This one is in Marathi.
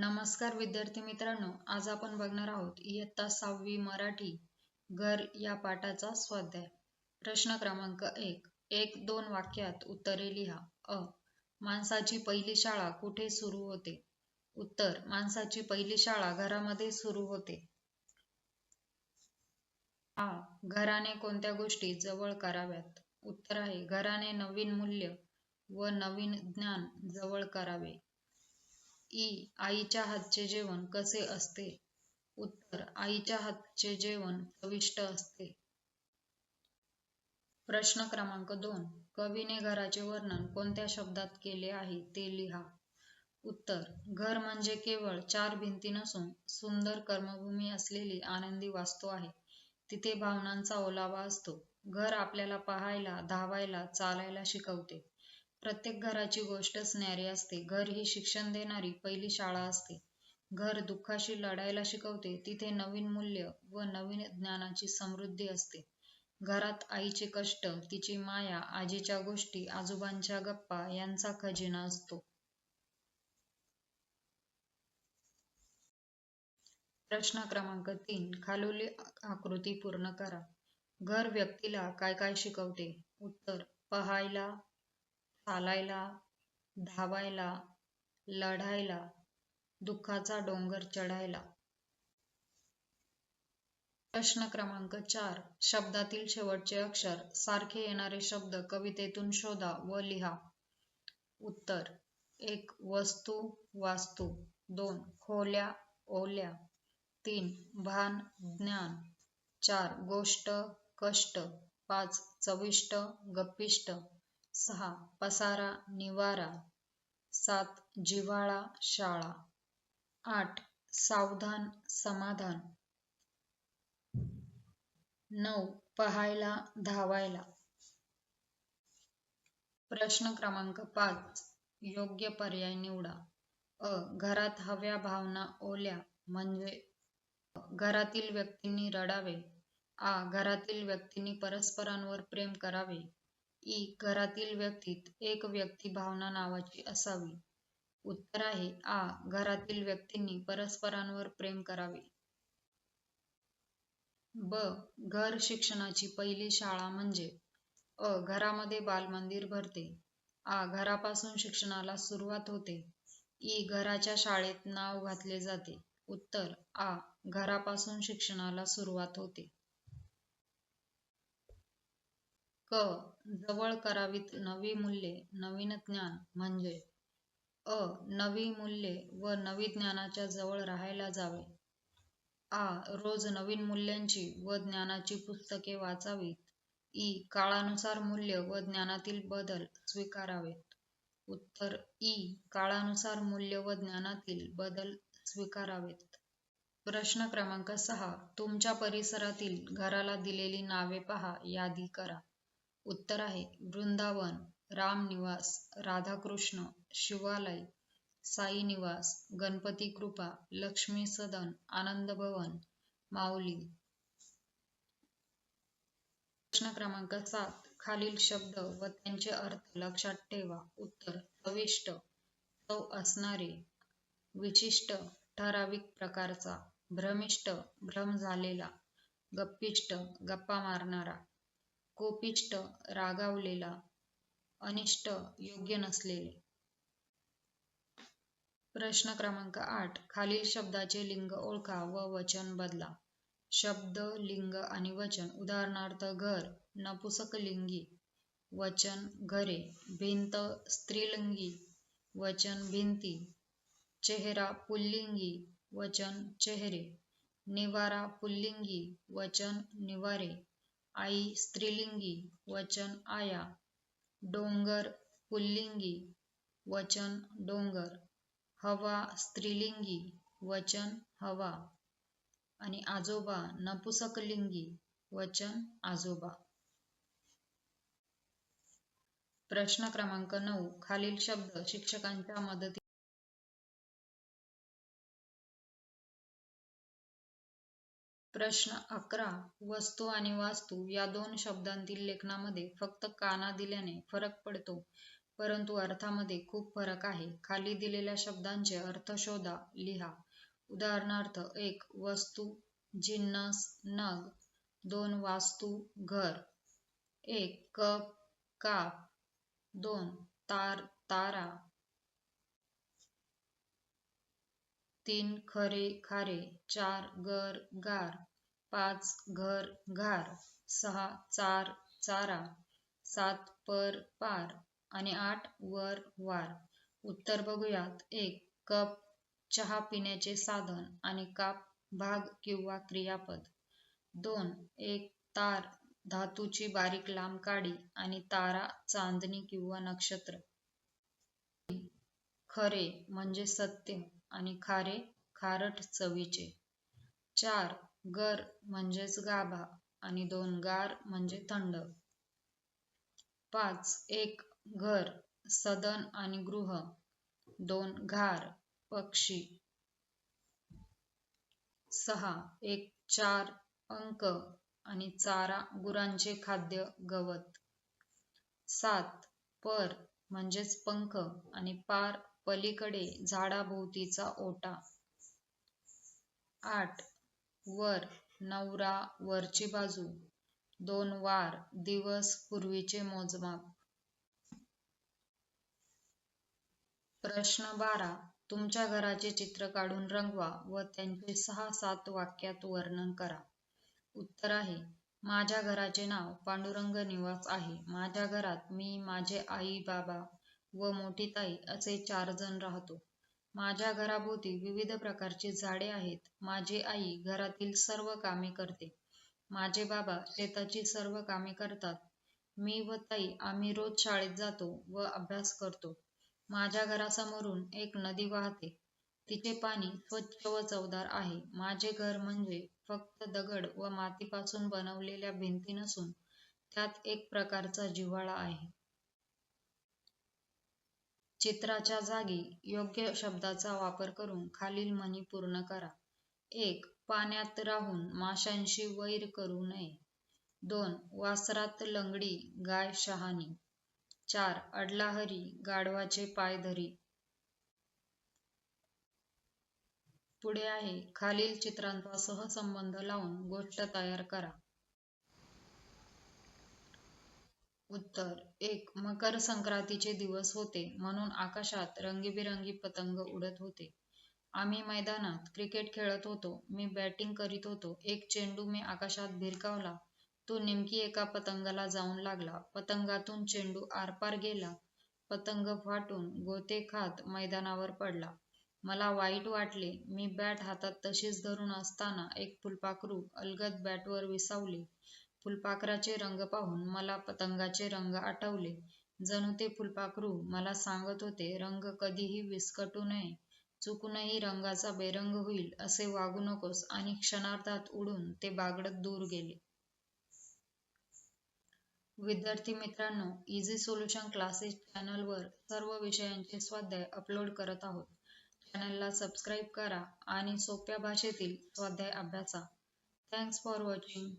नमस्कार विद्यार्थी मित्रांनो आज आपण बघणार आहोत इयत्ता सहावी मराठी घर या पाठाचा स्वाध्याय. प्रश्न क्रमांक एक एक दोन वाक्यात उत्तरे लिहा. अ माणसाची पहिली शाळा कुठे सुरू होते? उत्तर माणसाची पहिली शाळा घरामध्ये सुरू होते. आ घराने कोणत्या गोष्टी जवळ कराव्यात? उत्तर आहे घराने नवीन मूल्य व नवीन ज्ञान जवळ करावे. ई आईच्या हातचे जेवण कसे असते? उत्तर आईच्या हातचे जेवण चविष्ट असते. प्रश्न क्रमांक दोन कवीने घराचे वर्णन कोणत्या शब्दात केले आहे ते लिहा. उत्तर घर म्हणजे केवळ चार भिंती नसून सुंदर कर्मभूमी असलेली आनंदी वास्तू आहे. तिथे भावनांचा ओलावा असतो. घर आपल्याला पाहायला धावायला चालायला शिकवते. प्रत्येक घराची गोष्टच न्यारी असते. घर ही शिक्षण देणारी पहिली शाळा असते. घर दुःखाशी लढायला शिकवते. तिथे नवीन मूल्य व नवीन ज्ञानाची समृद्धी असते. घरात आईचे कष्ट तिची माया आजीच्या गोष्टी आजोबांच्या गप्पा यांचा खजिना असतो. प्रश्न क्रमांक तीन. खालोली आकृती पूर्ण करा. घर व्यक्तीला काय काय शिकवते? उत्तर पहायला चालायला धावायला लढायला दुःखाचा डोंगर चढायला. प्रश्न क्रमांक चार शब्दातील शेवटचे अक्षर सारखे येणारे शब्द कवितेतून शोधा व लिहा. उत्तर एक वस्तू वास्तू. दोन खोल्या ओल्या. तीन भान ज्ञान. चार गोष्ट कष्ट. पाच चविष्ट गप्पिष्ट. सहा पसारा निवारा सात जिव्हाळा शाळा आठ सावधान समाधान नऊ पहायला धावायला. प्रश्न क्रमांक पाच योग्य पर्याय निवडा. अ घरात हव्या भावना ओल्या म्हणजे घरातील व्यक्तींनी रडावे. आ घरातील व्यक्तींनी परस्परांवर प्रेम करावे. ई घरातील व्यक्तीत एक व्यक्ती भावना नावाची असावी. उत्तर आहे आ घरातील व्यक्तींनी परस्परांवर प्रेम करावे. ब घर शिक्षणाची पहिली शाळा म्हणजे अ घरामध्ये बालमंदिर भरते. आ घरापासून शिक्षणाला सुरुवात होते. ई घराच्या शाळेत नाव घातले जाते. उत्तर आ घरापासून शिक्षणाला सुरुवात होते. क जवळ करावीत नवी मूल्ये नवीन ज्ञान म्हणजे अ नवी मूल्ये व नवी ज्ञानाच्या जवळ राहायला जावे. आ रोज नवीन मूल्यांची व ज्ञानाची पुस्तके वाचावीत. ई काळानुसार मूल्य व ज्ञानातील बदल स्वीकारावेत. उत्तर ई काळानुसार मूल्य व ज्ञानातील बदल स्वीकारावेत. प्रश्न क्रमांक सहा तुमच्या परिसरातील घराला दिलेली नावे पहा यादी करा. उत्तर आहे. वृंदावन रामनिवास राधाकृष्ण शिवालय साईनिवास गणपती कृपा लक्ष्मी सदन आनंद भवन माऊली. प्रश्न क्रमांक सात खालील शब्द व त्यांचे अर्थ लक्षात ठेवा. उत्तर प्रविष्ट चव असणारे विशिष्ट ठराविक प्रकारचा भ्रमिष्ट भ्रम झालेला गप्पिष्ट गप्पा मारणारा कोपिष्ट रागावलेला अनिष्ट योग्य नसलेले. प्रश्न क्रमांक आठ. खालील शब्दाचे लिंग ओळखा व वचन बदला. शब्द लिंग आणि वचन. उदाहरणार्थ घर नपुसक लिंगी. वचन घरे. भिंत स्त्रीलिंगी. वचन भिंती. चेहरा पुल्लिंगी. वचन चेहरे. निवारा पुल्लिंगी. वचन निवारे. आई स्त्रीलिंगी वचन आया डोंगर पुल्लिंगी वचन डोंगर हवा स्त्रीलिंगी वचन हवा आणि आजोबा नपुसकलिंगी वचन आजोबा. प्रश्न क्रमांक नऊ खालील शब्द शिक्षकांच्या मदती प्रश्न अकरा वस्तू आणि वास्तू या दोन शब्दांतील लेखनामध्ये फक्त काना दिल्याने फरक पडतो. परंतु अर्थामध्ये खूप फरक आहे. खाली दिलेल्या शब्दांचे अर्थ शोधा लिहा. उदाहरणार्थ एक वस्तू जिन्नस नग. दोन वास्तू घर. एक कप काप. दोन तार तारा. तीन खरे खारे चार गर गार पाच घर घार सहा चार चारा सात पर पार आणि आठ वर वार. उत्तर बघूयात. एक कप चहा पिण्याचे साधन आणि काप भाग किंवा क्रियापद. दोन एक तार धातूची बारीक लांब काडी आणि तारा चांदणी किंवा नक्षत्र. खरे म्हणजे सत्य. आणि खारे खारट चवीचे. चार गर म्हणजेच गाभा आणि दोन गार म्हणजे थंड. पाच एक घर सदन आणि गृह. दोन घार पक्षी. सहा एक चार अंक आणि चारा गुरांचे खाद्य गवत. सात पर म्हणजेच पंख आणि पार पलीकडे झाडाभोवतीचा ओटा. आठ. वर नवरा वरची बाजू. दोन वार दिवस पूर्वीचे मोजमाप. प्रश्न बारा. तुमच्या घराचे चित्र काढून रंगवा व त्यांचे सहा सात वाक्यात वर्णन करा. उत्तर आहे माझ्या घराचे नाव पांडुरंग निवास आहे. माझ्या घरात मी माझे आई बाबा व मोठी ताई असे चार जण राहतो. माझ्या घराभोवती विविध प्रकारची झाडे आहेत. माझी आई घरातील सर्व कामे करते. माझे बाबा शेताची सर्व कामे करतात. मी व ताई आम्ही रोज शाळेत जातो व अभ्यास करतो. माझ्या घरासमोरून एक नदी वाहते. तिचे पाणी स्वच्छ व चवदार आहे. माझे घर म्हणजे फक्त दगड व मातीपासून बनवलेल्या भिंती नसून त्यात एक प्रकारचा जिव्हाळा आहे. चित्राच्या जागी योग्य शब्दाचा वापर करून खालील म्हणी पूर्ण करा. एक पाण्यात राहून माशांशी वैर करू नये. दोन वासरात लंगडी गाय शहाणी. चार अडलाहरी गाढवाचे पाय धरी. पुढे आहे खालील चित्रांचा सहसंबंध लावून गोष्ट तयार करा. उत्तर. एक मकर संक्रांतीचे दिवस होते म्हणून आकाशात रंगीबिरंगी पतंग उडत होते. आम्ही मैदानात क्रिकेट खेळत होतो. मी बॅटिंग करीत होतो. एक चेंडू मी आकाशात भिरकावला. तो नेमकी एका पतंगाला जाऊन लागला. पतंगातून चेंडू आरपार गेला. पतंग फाटून गोते खात मैदानावर पडला. मला वाईट वाटले. मी बॅट हातात तशीच धरून असताना एक फुलपाखरू अलगद बॅटवर विसावली. फुलपाखराचे रंग पाहून मला पतंगाचे रंग आठवले. जणू ते फुलपाखरू मला सांगत होते रंग कधीही विस्कटू नये. चुकूनही रंगाचा बेरंग होईल असे वागू नकोस. आणि क्षणार्धात उडून ते बागडत दूर गेले. विद्यार्थी मित्रांनो इझी सोल्युशन क्लासेस चॅनलवर सर्व विषयांचे स्वाध्याय अपलोड करत आहोत. चॅनलला सबस्क्राईब करा आणि सोप्या भाषेतील स्वाध्याय अभ्यासा. Thanks for watching